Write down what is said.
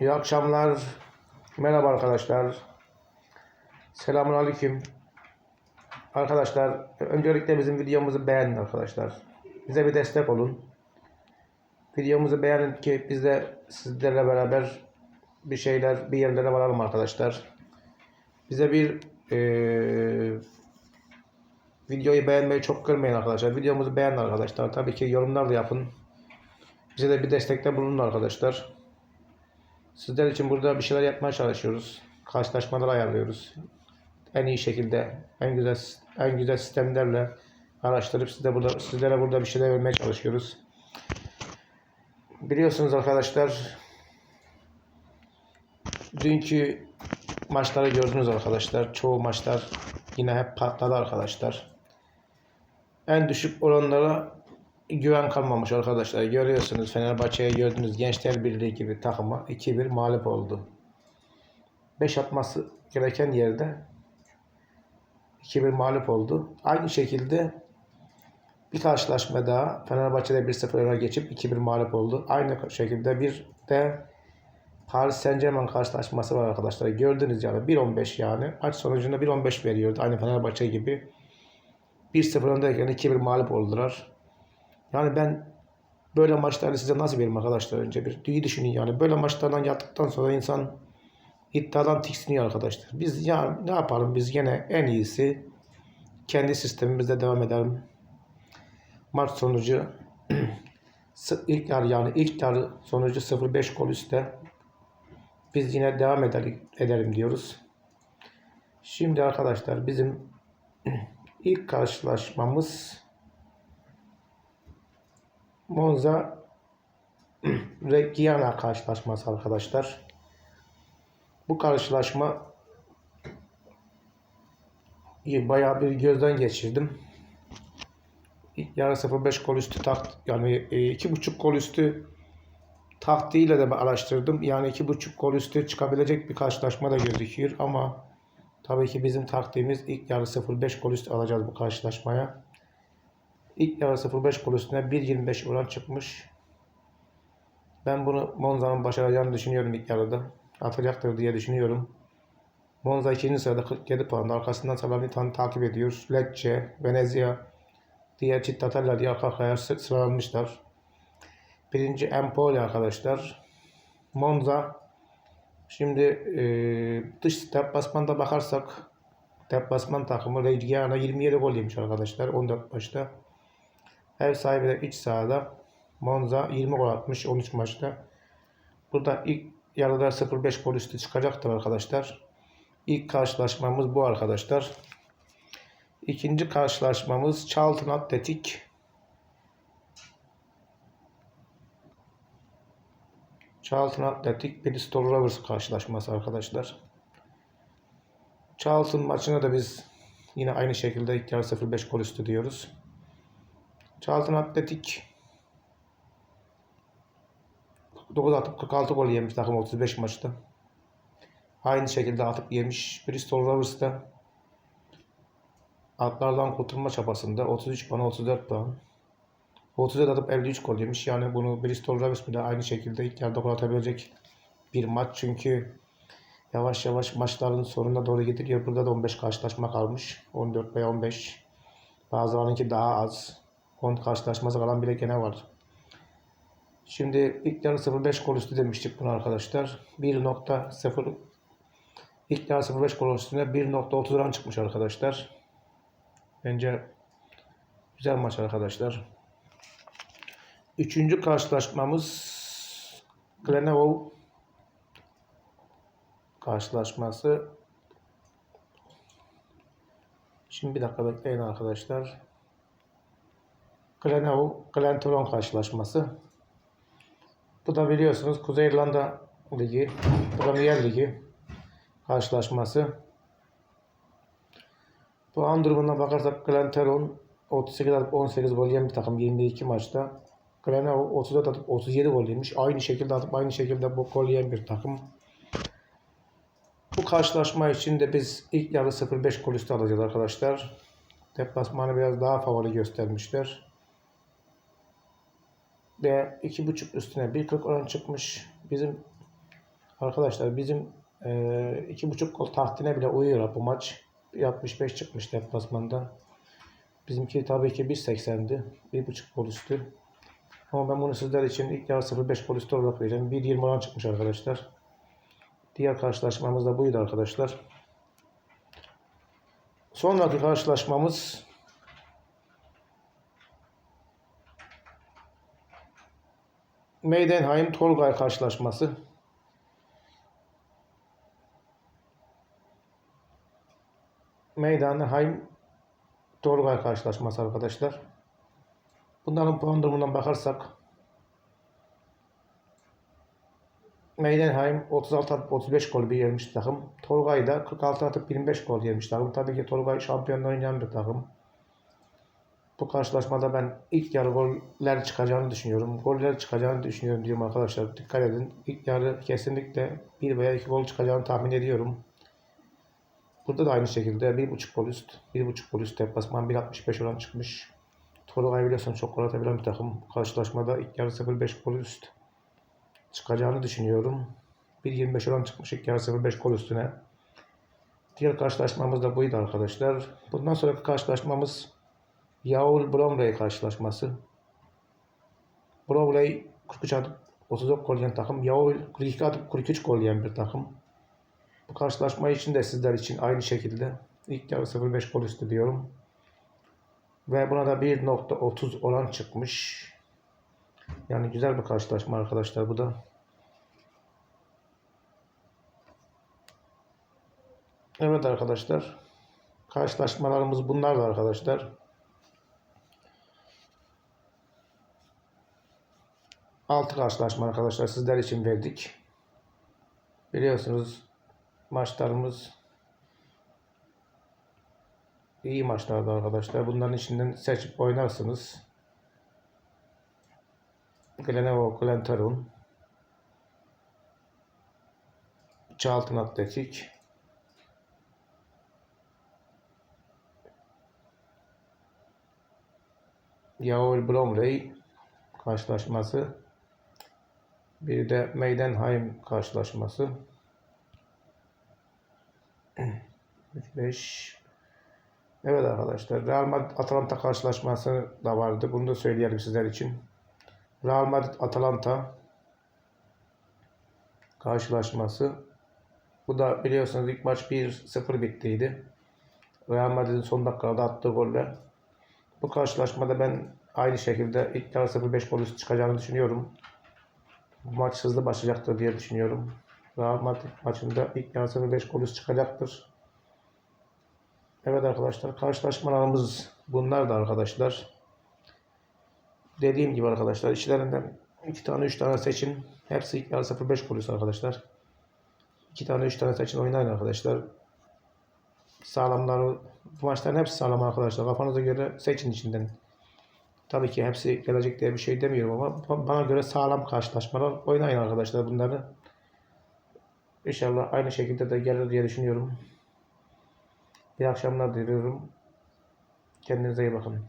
İyi akşamlar. Merhaba arkadaşlar. Selamun aleyküm. Arkadaşlar öncelikle bizim videomuzu beğenin arkadaşlar. Bize bir destek olun. Videomuzu beğenin ki biz de sizlerle beraber bir şeyler bir yerlere varalım arkadaşlar. Bize bir eee, videoyu beğenmeyi çok kırmayın arkadaşlar. Videomuzu beğenin arkadaşlar. Tabii ki yorumlar da yapın. Bize de bir destekte bulunun arkadaşlar. Sizler için burada bir şeyler yapmaya çalışıyoruz. Karşılaşmalar ayarlıyoruz. En iyi şekilde, en güzel en güzel sistemlerle araştırıp size burada sizlere burada bir şeyler vermeye çalışıyoruz. Biliyorsunuz arkadaşlar dünkü maçları gördünüz arkadaşlar. Çoğu maçlar yine hep patladı arkadaşlar. En düşük oranlara güven kalmamış arkadaşlar. Görüyorsunuz Fenerbahçe'ye gördünüz Gençler Birliği gibi takıma 2-1 mağlup oldu. 5 atması gereken yerde 2-1 mağlup oldu. Aynı şekilde bir karşılaşma daha Fenerbahçe'de 1-0 öne geçip 2-1 mağlup oldu. Aynı şekilde bir de Paris Saint Germain karşılaşması var arkadaşlar. Gördünüz yani 1-15 yani. Maç sonucunda 1-15 veriyordu. Aynı Fenerbahçe gibi. 1-0 öndeyken 2-1 mağlup oldular. Yani ben böyle maçları size nasıl vereyim arkadaşlar önce bir iyi düşünün yani. Böyle maçlardan yaptıktan sonra insan iddiadan tiksiniyor arkadaşlar. Biz ya ne yapalım biz gene en iyisi kendi sistemimizde devam edelim. Maç sonucu ilk yarı yani ilk yarı sonucu 0-5 gol üstte. Biz yine devam edelim, edelim diyoruz. Şimdi arkadaşlar bizim ilk karşılaşmamız Monza Reggiana karşılaşması arkadaşlar. Bu karşılaşma bayağı bir gözden geçirdim. Yarı 0-5 gol üstü takt yani e, iki buçuk gol üstü taktiğiyle de araştırdım. Yani iki buçuk gol üstü çıkabilecek bir karşılaşma da gözüküyor ama tabii ki bizim taktiğimiz ilk yarı 0-5 gol üstü alacağız bu karşılaşmaya. İlk yarı 0-5 gol üstüne 1.25 oran çıkmış. Ben bunu Monza'nın başaracağını düşünüyorum ilk yarıda. Atacaktır diye düşünüyorum. Monza ikinci sırada 47 puanda. Arkasından Salernitana takip ediyor. Lecce, Venezia, diğer Cittadella diye arka arkaya sı- sıralanmışlar. Birinci Empoli arkadaşlar. Monza. Şimdi e, dış deplasmanda bakarsak deplasman takımı Reggiana 27 gol yemiş arkadaşlar 14 maçta. Ev sahibi de iç sahada Monza 20 gol atmış 13 maçta. Burada ilk yarıda 0-5 gol üstü çıkacaktır arkadaşlar. İlk karşılaşmamız bu arkadaşlar. İkinci karşılaşmamız Charlton Atletik. Charlton Atletik Bristol Rovers karşılaşması arkadaşlar. Charlton maçına da biz yine aynı şekilde ilk yarı 0-5 gol üstü diyoruz. Charlton Atletik 9 atıp 46 gol yemiş takım 35 maçta. Aynı şekilde atıp yemiş. Bristol Rovers da atlardan kurtulma çabasında 33 puan 34 puan. 34 atıp 53 gol yemiş. Yani bunu Bristol Rovers bile aynı şekilde ilk yarıda gol atabilecek bir maç. Çünkü yavaş yavaş maçların sonuna doğru gidiyor. Burada da 15 karşılaşma kalmış. 14 veya 15. Bazılarınki daha az. 10 karşılaşması kalan bile gene var. Şimdi ilk yarı 0.5 gol üstü demiştik bunu arkadaşlar. 1.0 ilk yarı 0.5 gol üstüne 1.30 oran çıkmış arkadaşlar. Bence güzel maç arkadaşlar. Üçüncü karşılaşmamız Glenavon karşılaşması. Şimdi bir dakika bekleyin arkadaşlar. Glenavon Glentoran karşılaşması. Bu da biliyorsunuz Kuzey İrlanda Ligi, Premier Ligi karşılaşması. Puan durumuna bakarsak Glentoran 38 atıp 18 gol yemiş bir takım 22 maçta. Glenavon 34 atıp 37 gol yemiş. Aynı şekilde atıp aynı şekilde bu gol yiyen bir takım. Bu karşılaşma için de biz ilk yarı 0-5 gol üstü alacağız arkadaşlar. Deplasmanı biraz daha favori göstermişler. Ve 2.5 üstüne 1.40 oran çıkmış. Bizim Arkadaşlar bizim e, iki buçuk gol tahtine bile uyuyor bu maç. 65 çıkmış deplasmanda. Bizimki tabii ki 1.80'di. 1.5 gol üstü. Ama ben bunu sizler için ilk yarı 0.5 gol üstü olarak vereceğim. 1.20 oran çıkmış arkadaşlar. Diğer karşılaşmamız da buydu arkadaşlar. Sonraki karşılaşmamız Meydenheim Tolgay karşılaşması. Meydanheim Tolgay karşılaşması arkadaşlar. Bunların puan durumundan bakarsak Meydenheim 36 atıp 35 gol bir yemiş takım. Tolgay da 46 atıp 25 gol yemiş takım. Tabii ki Tolgay şampiyonluğu oynayan bir takım. Bu karşılaşmada ben ilk yarı goller çıkacağını düşünüyorum. Goller çıkacağını düşünüyorum diyorum arkadaşlar. Dikkat edin. İlk yarı kesinlikle bir veya iki gol çıkacağını tahmin ediyorum. Burada da aynı şekilde 1.5 gol üst, 1.5 gol üst deplasman 1.65 oran çıkmış. Tolgay biliyorsun çok gol atabilen bir takım. Karşılaşmada ilk yarı 0.5 gol üst çıkacağını düşünüyorum. 1.25 oran çıkmış ilk yarı 0.5 gol üstüne. Diğer karşılaşmamız da buydu arkadaşlar. Bundan sonraki karşılaşmamız Yaul Bromley karşılaşması. Bromley 43 atıp 34 gol yiyen takım. Yaul 42 atıp 43 gol yiyen bir takım. Bu karşılaşma için de sizler için aynı şekilde ilk yarı 0.5 gol üstü diyorum. Ve buna da 1.30 oran çıkmış. Yani güzel bir karşılaşma arkadaşlar bu da. Evet arkadaşlar. Karşılaşmalarımız bunlardı arkadaşlar. Altı karşılaşma arkadaşlar sizler için verdik. Biliyorsunuz maçlarımız iyi maçlardı arkadaşlar. Bunların içinden seçip oynarsınız. Glenevo Glentoron Charlton Atletik Yaol Bromley karşılaşması bir de Maidenheim karşılaşması 5 Evet arkadaşlar Real Madrid Atalanta karşılaşması da vardı. Bunu da söyleyelim sizler için. Real Madrid Atalanta karşılaşması. Bu da biliyorsunuz ilk maç 1-0 bittiydi. Real Madrid'in son dakikada attığı golle. Bu karşılaşmada ben aynı şekilde ilk yarı 0-5 gol üstü çıkacağını düşünüyorum. Maç hızlı başlayacaktır diye düşünüyorum. Real Madrid maçında ilk yarı 0-5 gol üstü çıkacaktır. Evet arkadaşlar karşılaşmalarımız bunlar da arkadaşlar. Dediğim gibi arkadaşlar içlerinden 2 tane 3 tane seçin. Hepsi ilk yarı 0-5 gol üstü arkadaşlar. 2 tane 3 tane seçin oynayın arkadaşlar. Sağlamları bu maçların hepsi sağlam arkadaşlar. Kafanıza göre seçin içinden. Tabii ki hepsi gelecek diye bir şey demiyorum ama bana göre sağlam karşılaşmalar oynayın arkadaşlar bunları. İnşallah aynı şekilde de gelir diye düşünüyorum. İyi akşamlar diliyorum. Kendinize iyi bakın.